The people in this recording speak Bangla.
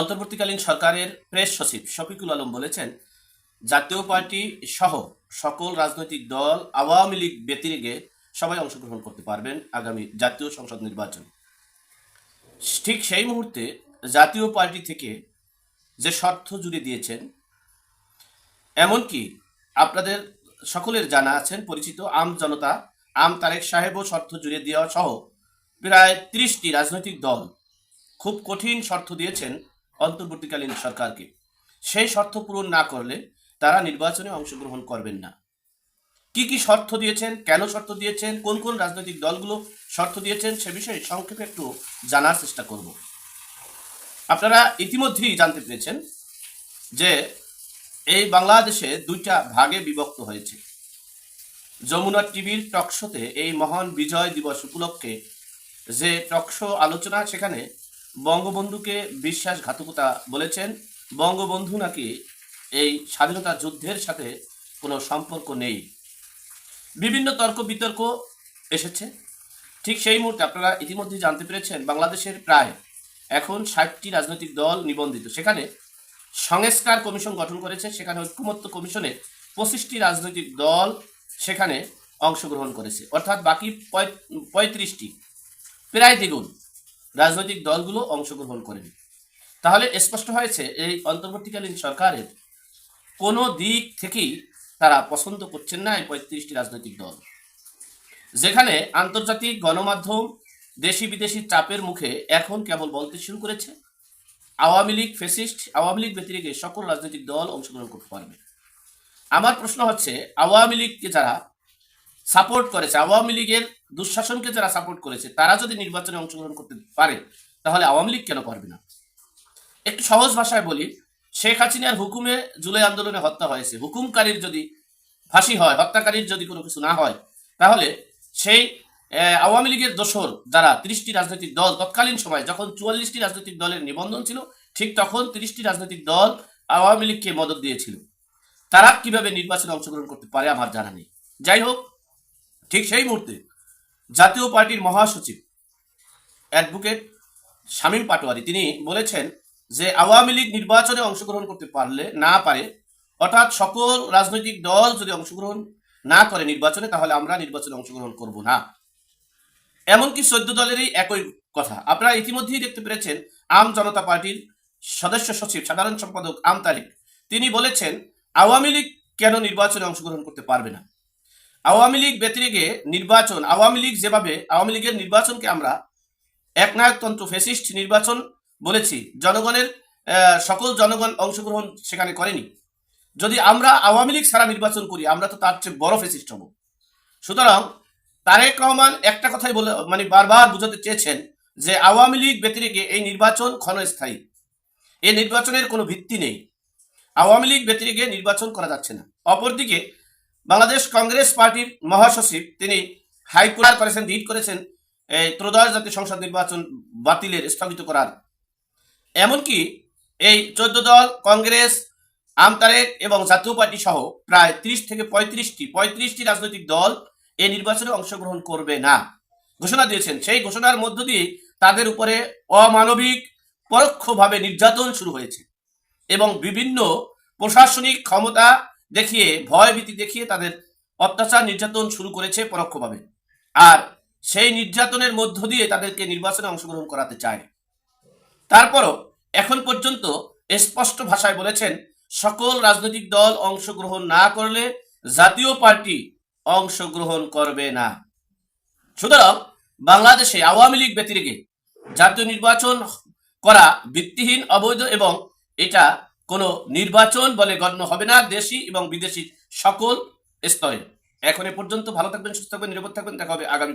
অন্তর্বর্তীকালীন সরকারের প্রেস সচিব শফিকুল আলম বলেছেন, জাতীয় পার্টি সহ সকল রাজনৈতিক দল আওয়ামী লীগ ব্যতিরেকে সবাই অংশগ্রহণ করতে পারবেন আগামী জাতীয় সংসদ নির্বাচন। ঠিক সেই মুহূর্তে জাতীয় পার্টি থেকে যে শর্ত জুড়ে দিয়েছেন, এমনকি আপনাদের সকলের জানা আছেন, পরিচিত আম জনতা, আম তারেক সাহেবও শর্ত জুড়ে দেওয়া সহ প্রায় ত্রিশটি রাজনৈতিক দল খুব কঠিন শর্ত দিয়েছেন অন্তর্বর্তীকালীন সরকারকে। সেই শর্ত পূরণ না করলে তারা নির্বাচনে অংশগ্রহণ করবেন না। কি কি শর্ত দিয়েছেন, কেন শর্ত দিয়েছেন, কোন কোন রাজনৈতিক দলগুলো শর্ত দিয়েছেন সে বিষয়ে সংক্ষেপে একটু জানার চেষ্টা করব। আপনারা ইতিমধ্যেই জানতে পেরেছেন যে এই বাংলাদেশে দুইটা ভাগে বিভক্ত হয়েছে। যমুনা টিভির টকশোতে এই মহান বিজয় দিবস উপলক্ষে যে টকশো আলোচনা, সেখানে বঙ্গবন্ধুকে বিশ্বাসঘাতকতা বলেছেন। বঙ্গবন্ধু নাকি এই স্বাধীনতা যুদ্ধের সাথে কোনো সম্পর্ক নেই। বিভিন্ন তর্ক বিতর্ক এসেছে। ঠিক সেই মুহূর্তে আপনারা ইতিমধ্যে জানতে পেরেছেন, বাংলাদেশের প্রায় এখন ষাটটি রাজনৈতিক দল নিবন্ধিত। সেখানে সংস্কার কমিশন গঠন করেছে, সেখানে ঐক্যমত্য কমিশনে পঁচিশটি রাজনৈতিক দল সেখানে অংশগ্রহণ করেছে। অর্থাৎ বাকি পঁয়- পঁয়ত্রিশটি। প্রায় দ্বিগুণ। রাজনৈতিক দলগুলো অংশগ্রহণ করেনি তাহলে স্পষ্ট হয়েছে, এই অন্তর্বর্তীকালীন সরকারের কোনো দিক থেকেই তারা পছন্দ করছেন না এই পঁয়ত্রিশটি রাজনৈতিক দল। যেখানে আন্তর্জাতিক গণমাধ্যম দেশি বিদেশি চাপের মুখে এখন কেবল বলতে শুরু করেছে, Awami League fascist, Awami League ব্যতিরেকে সকল রাজনৈতিক দল অংশগ্রহণ করতে পারবে। আমার প্রশ্ন হচ্ছে, আওয়ামী লীগকে যারা সাপোর্ট করেছে। আওয়ামী লীগের দুঃশাসনকে যারা সাপোর্ট করেছে, তারা যদি নির্বাচনে অংশগ্রহণ করতে পারে, তাহলে আওয়ামী লীগ কেন পারবে না? একটু সহজ ভাষায় বলি, শেখ হাসিনার হুকুমে জুলাই আন্দোলনে হত্যা হয়েছে। হুকুমকারীর যদি ফাঁসি হয়, হত্যাকারীর যদি কোনো কিছু না হয়, তাহলে সেই আওয়ামী লীগের দোসর যারা তিরিশটি রাজনৈতিক দল তৎকালীন সময় যখন চুয়াল্লিশটি রাজনৈতিক দলের নিবন্ধন ছিল, ঠিক তখন তিরিশটি রাজনৈতিক দল আওয়ামী লীগকে মদত দিয়েছিল। তারা কীভাবে নির্বাচনে অংশগ্রহণ করতে পারে আমার জানা নেই। যাই হোক ঠিক সেই মুহূর্তে জাতীয় পার্টির মহাসচিব অ্যাডভোকেট শামীম পাটোয়ারি, তিনি বলেছেন যে আওয়ামী লীগ নির্বাচনে অংশগ্রহণ করতে পারলে না পারে। অর্থাৎ সকল রাজনৈতিক দল যদি অংশগ্রহণ না করে নির্বাচনে, তাহলে আমরা নির্বাচনে অংশগ্রহণ করব না। এমনকি চোদ্দ দলেরই একই কথা। আপনারা ইতিমধ্যেই দেখতে পেরেছেন, আম জনতা পার্টির সদস্য সচিব, সাধারণ সম্পাদক আম তারিক তিনি বলেছেন, আওয়ামী লীগ কেন নির্বাচনে অংশগ্রহণ করতে পারবে না? আওয়ামী লীগ ব্যতিরেকে নির্বাচন, আওয়ামী লীগ যেভাবে, আওয়ামী লীগের নির্বাচনকে আমরা একনায়কতন্ত্র ফেসিস্ট নির্বাচন বলেছি, জনগণের সকল জনগণ অংশগ্রহণ সেখানে করেনি। যদি আমরা আওয়ামী লীগ ছাড়া নির্বাচন করি, আমরা তো তার চেয়ে বড় ফেসিস্ট হব। সুতরাং তারেক রহমান একটা কথাই বলে মানে বারবার বুঝাতে চেয়েছেন যে আওয়ামী লীগ ব্যতিরেকে এই নির্বাচন ক্ষণস্থায়ী। এই নির্বাচনের কোনো ভিত্তি নেই। আওয়ামী লীগ ব্যতিরেকে নির্বাচন করা যাচ্ছে না। অপরদিকে বাংলাদেশ কংগ্রেস পার্টির মহাসচিব, তিনি হাইকোর্ট করেছেন রিট করেছেন, এই ত্রয়োদশ জাতীয় সংসদ নির্বাচন বাতিলের স্থগিত করার। এমনকি এই চোদ্দ দল, কংগ্রেস আমতারেক এবং জাতীয় পার্টি সহ প্রায় ত্রিশ থেকে পঁয়ত্রিশটি পঁয়ত্রিশটি রাজনৈতিক দল এই নির্বাচনে অংশগ্রহণ করবে না। ঘোষণা দিয়েছেন। সেই ঘোষণার মধ্য দিয়ে তাদের উপরে অমানবিক, পরোক্ষভাবে নির্যাতন শুরু হয়েছে এবং বিভিন্ন প্রশাসনিক ক্ষমতা দেখিয়ে, ভয়ভীতি দেখিয়ে তাদের অত্যাচার নির্যাতন শুরু করেছে পরোক্ষভাবে। আর সেই নির্যাতনের মধ্য দিয়ে তাদেরকে নির্বাচনে অংশগ্রহণ করাতে চায়। তারপরও এখন পর্যন্ত স্পষ্ট ভাষায় বলেছেন, সকল রাজনৈতিক দল অংশগ্রহণ না করলে জাতীয় পার্টি অংশগ্রহণ করবে না। সুতরাং বাংলাদেশে আওয়ামী লীগ ব্যতিরেকে জাতীয় নির্বাচন করা ভিত্তিহীন, অবৈধ এবং এটা কোনো নির্বাচন বলে গণ্য হবে না দেশি এবং বিদেশি সকল স্তরে। এখন এ পর্যন্ত ভালো থাকবেন, সুস্থ থাকবেন, নিরাপদ থাকবেন, দেখা হবে আগামী